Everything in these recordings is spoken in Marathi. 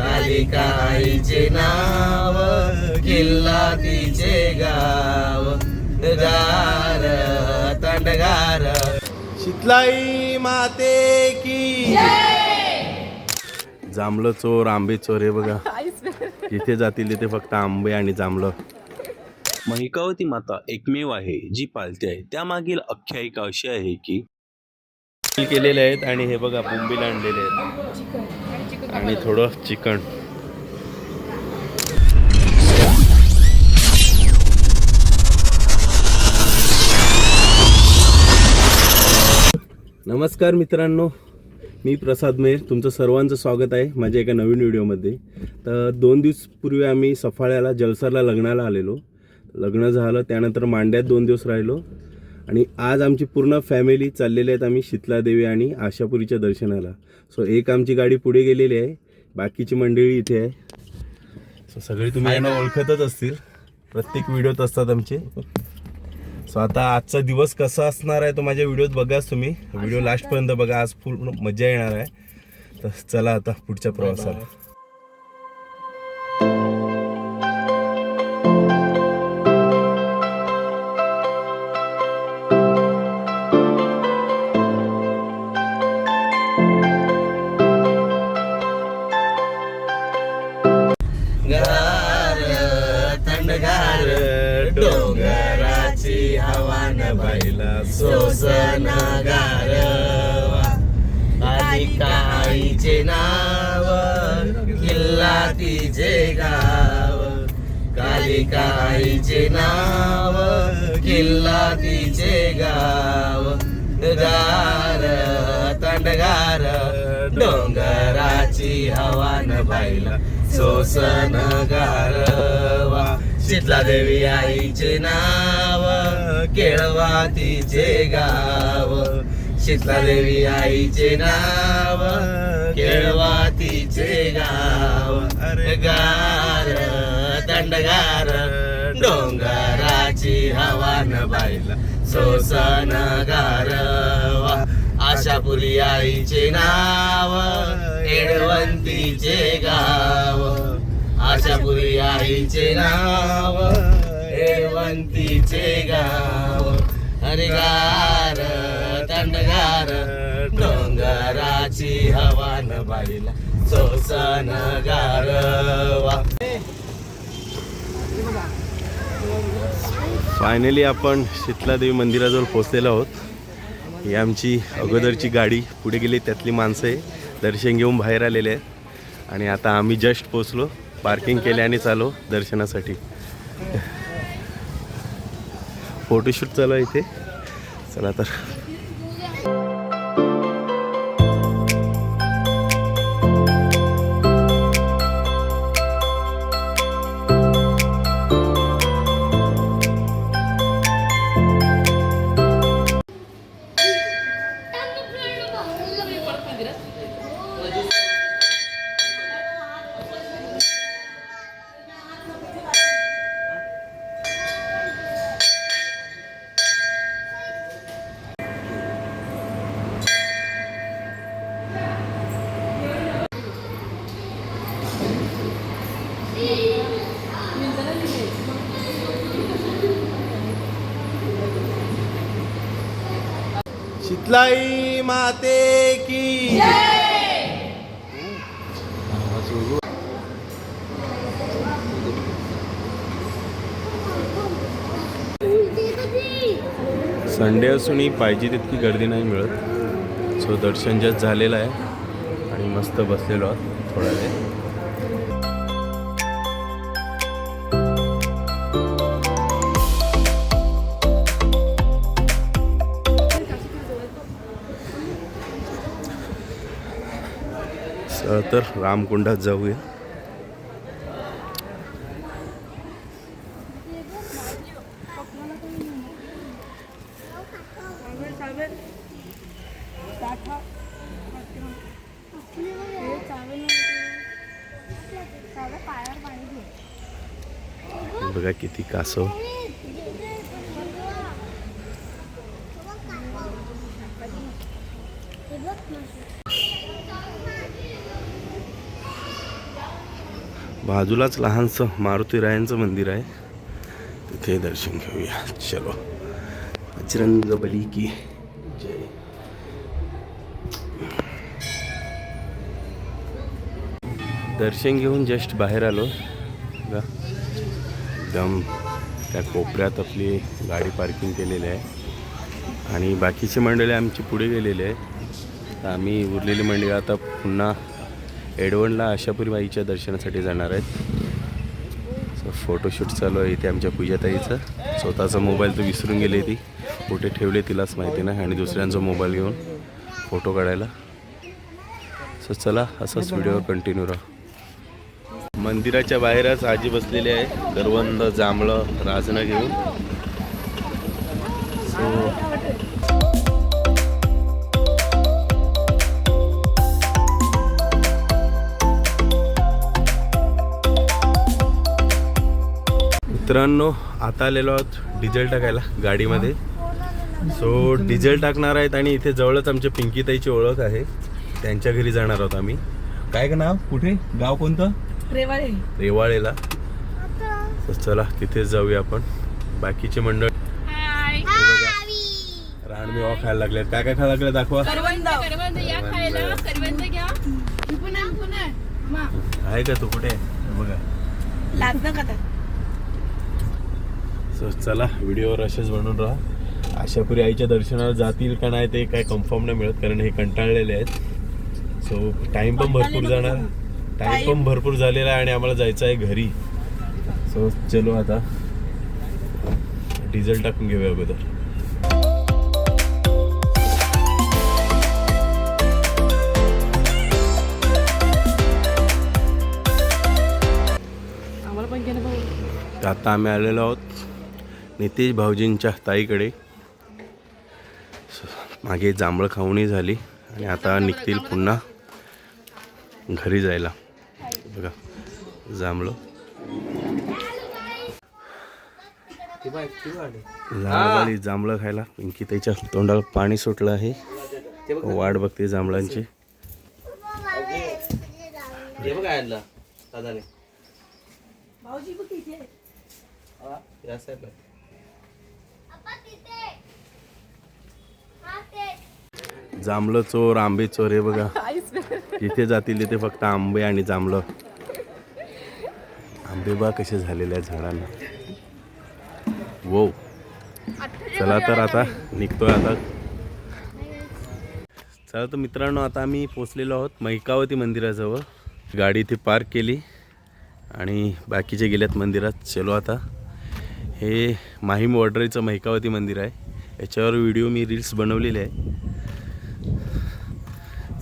कालिकाईचे नाव किल्ला तिचे गाव. गार तंडगार. शीतलाई माते की जांभलं चोर आंबे चोर हे बघा. जिथे जातील तिथे फक्त आंबे आणि जांभलं महिकावती माता एकमेव आहे जी पालते आहे. त्यामागील आख्यायिका अशी आहे की केलेले आहेत आणि हे बघा बोंबील आणलेले आहेत. आणि थोडं चिकन. नमस्कार मित्रांनो मी प्रसाद मेर तुमचं सर्वांचं स्वागत आहे माझ्या एका नवीन व्हिडिओमध्ये. तर दोन दिवसपूर्वी आम्ही सफाळ्याला जलसरला लग्नाला आलेलो. लग्न झालं त्यानंतर मांड्यात दोन दिवस राहिलो. आणि आज आमची पूर्ण फॅमिली चाललेली आहेत आम्ही शीतलादेवी आणि आशापुरीच्या दर्शनाला. सो एक आमची गाडी पुढे गेलेली आहे. बाकीची मंडळी इथे आहे. सो सगळे तुम्ही यांना ओळखतच असतील. प्रत्येक व्हिडिओत असतात आमचे. सो आता आजचा दिवस कसा असणार आहे तो माझ्या व्हिडिओत बघाच तुम्ही. व्हिडिओ लास्टपर्यंत बघा. आज पूर्ण मजा येणार आहे. तर चला आता पुढच्या प्रवासाला. आधी नाव किल्ला तिचे गाव. कालिकाईचे नाव किल्ला तिचे गाव. गार तंडगार डोंगराची हवान न बाईला सोसन गारवा. शीतला देवी आईचे नाव केळवा तिचे गाव. देवी आईचे नाव केळवा तिचे गाव गार दंडगार डोंगराची हवा न बाईला सोसन गारवा आशापुरी आईचे नाव एडवंतीचे गाव आशापुरी आईचे नाव एडवंतीचे गाव अरे गार दंडगार डोंगराची हवा न बाईला सोसन गारवा फायनली आपण शीतलादेवी मंदिराजवळ पोचलेलो आहोत. ही आमची अगोदरची गाडी. पुढे गेली त्यातली माणसं आहे दर्शन घेऊन बाहेर आलेले आहेत. आणि आता आम्ही जस्ट पोचलो पार्किंग केले आणि चालो दर्शनासाठी. फोटोशूट चालू आहे इथे. चला तर etcétera शीतलाई माते की। संडे असूनही पाहिजे तितकी गर्दी नाही मिळत. सो दर्शन जस्ट झालेलं आहे. आणि मस्त बसलेलो आहोत थोडा वेळ. तर रामकुंडात जाऊया. बघा किती कासव. बाजूलाच लहानसं मारुती रायांचं मंदिर आहे. तिथे दर्शन घेऊया. चलो. अचरंग बली की जय. दर्शन घेऊन जस्ट बाहेर आलो. एकदम त्या कोपऱ्यात आपली गाडी पार्किंग केलेली आहे. आणि बाकीची मंडळी आमची पुढे गेलेली आहे आम्ही उरलेली मंडळी आता पुन्हा एडवणला आशापुरी बाईच्या दर्शनासाठी जाणार आहेत. सो फोटोशूट चालू आहे इथे आमच्या पूजाताईचं. स्वतःचा मोबाईल तर विसरून गेली ती. कुठे ठेवले तिलाच माहिती नाही. आणि दुसऱ्यांचा मोबाईल घेऊन फोटो काढायला. सो चला असंच व्हिडिओ कंटिन्यू राहा. मंदिराच्या बाहेरच आजी बसलेली आहे. करवंद जांभळं राजनं घेऊन. मित्रांनो आता आलेलो आहोत डिझेल टाकायला गाडीमध्ये. सो डिझेल टाकणार आहेत आणि इथे जवळच आमच्या पिंकीताईची ओळख आहे. त्यांच्या घरी जाणार आहोत आम्ही. काय का नाव? कुठे? गाव कोणतं? रेवाळे. रेवाळेला. तर चला तिथेच जाऊया आपण. बाकीचे मंडळ. बघा. रानमेवा खायला लागले काय काय खायला लागले दाखवा. आहे का तू कुठे? आहे? हे बघा. लादणं खातात. सो चला व्हिडिओवर असेच बनवून राहा. आशापुरी आईच्या दर्शनाला जातील का नाही ते काय कन्फर्म नाही मिळत कारण हे कंटाळलेले आहेत. सो टाइम पण भरपूर जाणार. टाइम पण भरपूर झालेला आहे आणि आम्हाला जायचं आहे घरी. सो चलो आता. डिझेल टाकून घेऊया अगोदर. आता आम्ही आलेलो आहोत. नितीश भाऊजींच्या ताईकडे. मागे जांभळं खाऊनही झाली. आणि आता निघतील पुन्हा घरी जायला. बघा जांभळं. लहान जांभळं खायला. पिंकी त्याच्या तोंडाला पाणी सुटलं आहे. वाट बघते जांभळांची. हे बघ आणलं दादाने भाऊजी बघ इथे या साईडला जांभळं चोर आंबे चोर हे बघा. जिथे जातील तिथे फक्त आंबे आणि जांभळं. आंबे बा कसे झालेले आहेत झाडांना. वो चला तर आता निघतोय आता. चला तर मित्रांनो आता आम्ही पोचलेलो आहोत मैकावती मंदिराजवळ. गाडी इथे पार्क केली आणि बाकीचे गेल्यात मंदिरात. चलो आता. हे माहीम वॉर्डरीचं मैकावती मंदिर आहे. याच्यावर व्हिडिओ मी रील्स बनवलेले आहे.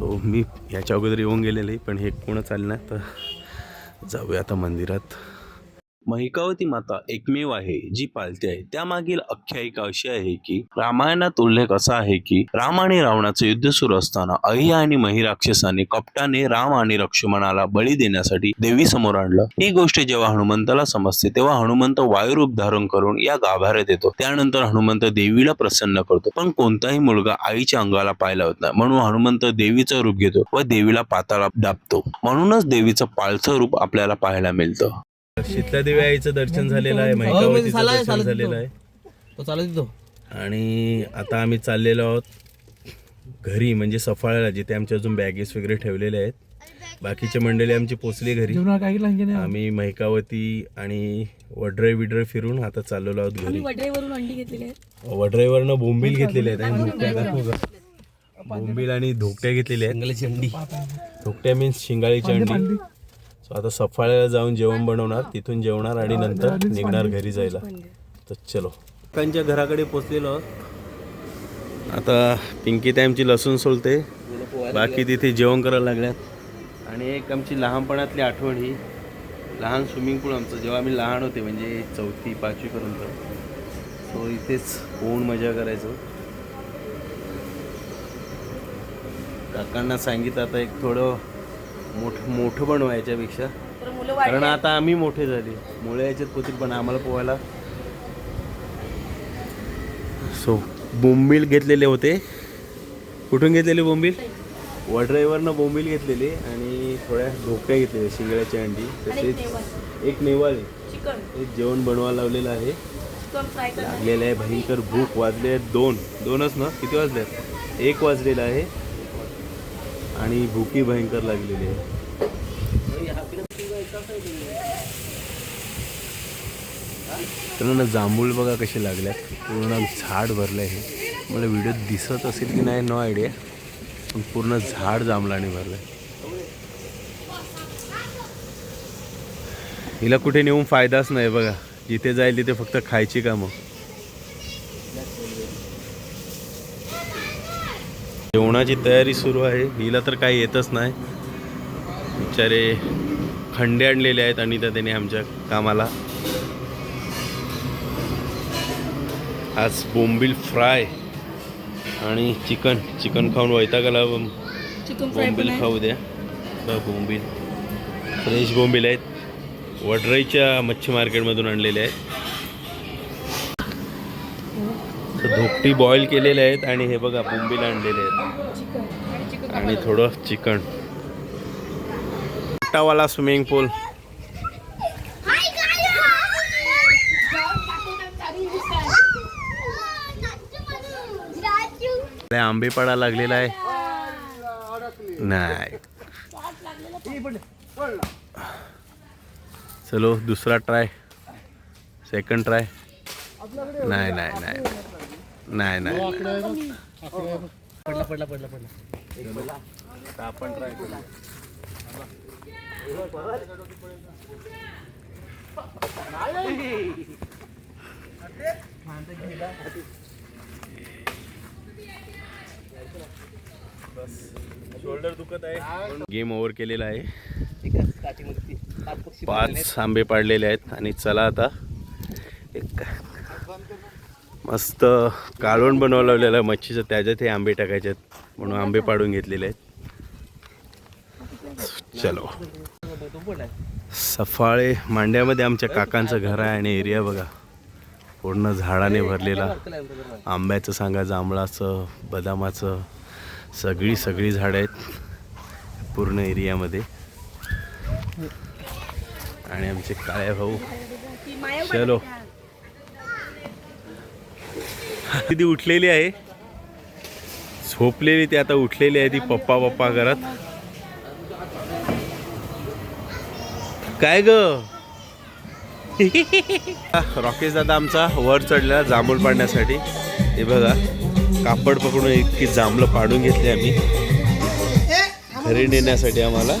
सो मी याच्या अगोदर येऊन गेलेले पण हे कोण चालणार? तर जाऊया आता मंदिरात. महिकावती माता एकमेव आहे जी पालते आहे. त्यामागील आख्यायिका अशी आहे की रामायणात उल्लेख असा आहे की राम आणि रावणाचे युद्ध सुरू असताना अहिया आणि मही राक्षसाने कपटाने राम आणि लक्ष्मणाला बळी देण्यासाठी देवी समोर आणलं. ही गोष्ट जेव्हा हनुमंताला समजते तेव्हा हनुमंत वायुरूप धारण करून या गाभाऱ्यात येतो. त्यानंतर हनुमंत देवीला प्रसन्न करतो. पण कोणताही मुलगा आईच्या अंगाला पाहायला होत नाही. म्हणून हनुमंत देवीचं रूप घेतो व देवीला पाताला दाबतो. म्हणूनच देवीचं पाळचं रूप आपल्याला पाहायला मिळतं. शीतलादेवी आईचं दर्शन झालेलं आहे हो, म्हणजे दर्शन झालेलं. आहे. तो चालत येतो. आणि आता आम्ही चाललेलो आहोत घरी म्हणजे सफाळ्याला जिथे आमच्या अजून बॅगेस वगैरे ठेवलेले आहेत. बाकीचे मंडळी आमची पोचली घरी. आम्ही मैकावती आणि वड्रय विड्रय फिरून आता चाललेलो आहोत घरी. वडरेवरून अंडी घेतलेली आहेत. वड्रयवरनं बोंबील घेतलेले आहेत. आणि धोकट्या दाखवू का? बोंबील आणि धोकट्या घेतलेल्या आहेत. धोकट्या मीन्स शिंगाळीची अंडी. सो आता सफाळ्याला जाऊन जेवण बनवणार तिथून जेवणार आणि नंतर निघणार घरी जायला. तर चलो. काकांच्या घराकडे पोचलेलो. आता पिंकी ते आमची लसूण सोलते. बाकी तिथे जेवण करायला लागल्यात. आणि एक आमची लहानपणातली आठवण ही लहान स्विमिंग पूल आमचं जेव्हा आम्ही लहान होते म्हणजे चौथी पाचवीपर्यंत सो इथेच होऊन मजा करायचो. काकांना सांगितलं आता एक थोडं मोठं मोठं तर मुलं कारण आता आम्ही मोठे झाले. मुळे याच्यात पोतील पण आम्हाला पोहायला. सो बोंबील घेतलेले होते. कुठून घेतलेले बोंबील? वड्राईवरनं बोंबील घेतलेली आणि थोड्या ढोकळ्या घेतलेल्या शिंगड्याची अंडी. एक तसेच नेवल एक नेवाळी. हे जेवण बनवायला लावलेलं आहे. लागलेलं आहे. भयंकर भूक वाजले आहेत दोन. दोनच ना? किती वाजले आहेत? एक वाजलेला आहे. आणि भूकी भयंकर लागलेली आहे. तर ना जांभूळ बघा कसे लागल्यात. पूर्ण झाड भरलं आहे मला व्हिडिओ दिसत असेल की नाही नो आयडिया पण पूर्ण झाड जांभळाने भरलं हिला कुठे नेऊन फायदाच नाही बघा. जिथे जाईल तिथे फक्त खायची कामं. जेवणाची तयारी सुरू आहे. हिला तर काही येतच नाही. बिचारे खंडे आणलेले आहेत आणि त्या त्याने आमच्या कामाला. आज बोंबील फ्राय आणि चिकन. चिकन खाऊन वैतागाला बोंबील खाऊ द्या. बोंबील. फ्रेश बोंबील आहेत. वडराईच्या मच्छी मार्केटमधून आणलेले आहेत. तर धोपटी बॉईल केलेले आहेत आणि हे बघा बोंबील आणलेले आहेत. आणि थोडं चिकन. मोठावाला स्विमिंग पूल आंबे पडा लागलेला आहे. नाही. चलो दुसरा ट्राय सेकंड ट्राय नाही नाही नाही. नाही नाही. पडला पडला पडला पडला. आपण ट्राय करू. शोल्डर दुखत आहे. गेम ओव्हर केलेला आहे. पाच आंबे पाडलेले आहेत. आणि चला आता एक मस्त कालवण बनवायला लावलेलं आहे. मच्छीचं त्याच्यात हे आंबे टाकायचे आहेत. म्हणून आंबे पाडून घेतलेले आहेत. चलो. सफाळे मांड्यामध्ये आमच्या काकांचं घर आहे आणि एरिया बघा. पूर्ण झाडाने भरलेला. आंब्याचं सांगा जांभळाचं बदामाचं सगळी सगळी झाडं आहेत. पूर्ण एरियामध्ये. आणि आमचे काळे भाऊ. चलो. ती उठलेली आहे. झोपलेली ती आता उठलेली आहे ती पप्पा पप्पा करत. काय ग? रॉकेश दादा आमचा वर चढलेला जांभूळ पाडण्यासाठी. हे बघा कापड पकडून इतकी जांभळं पाडून घेतली आम्ही. घरी नेण्यासाठी आम्हाला.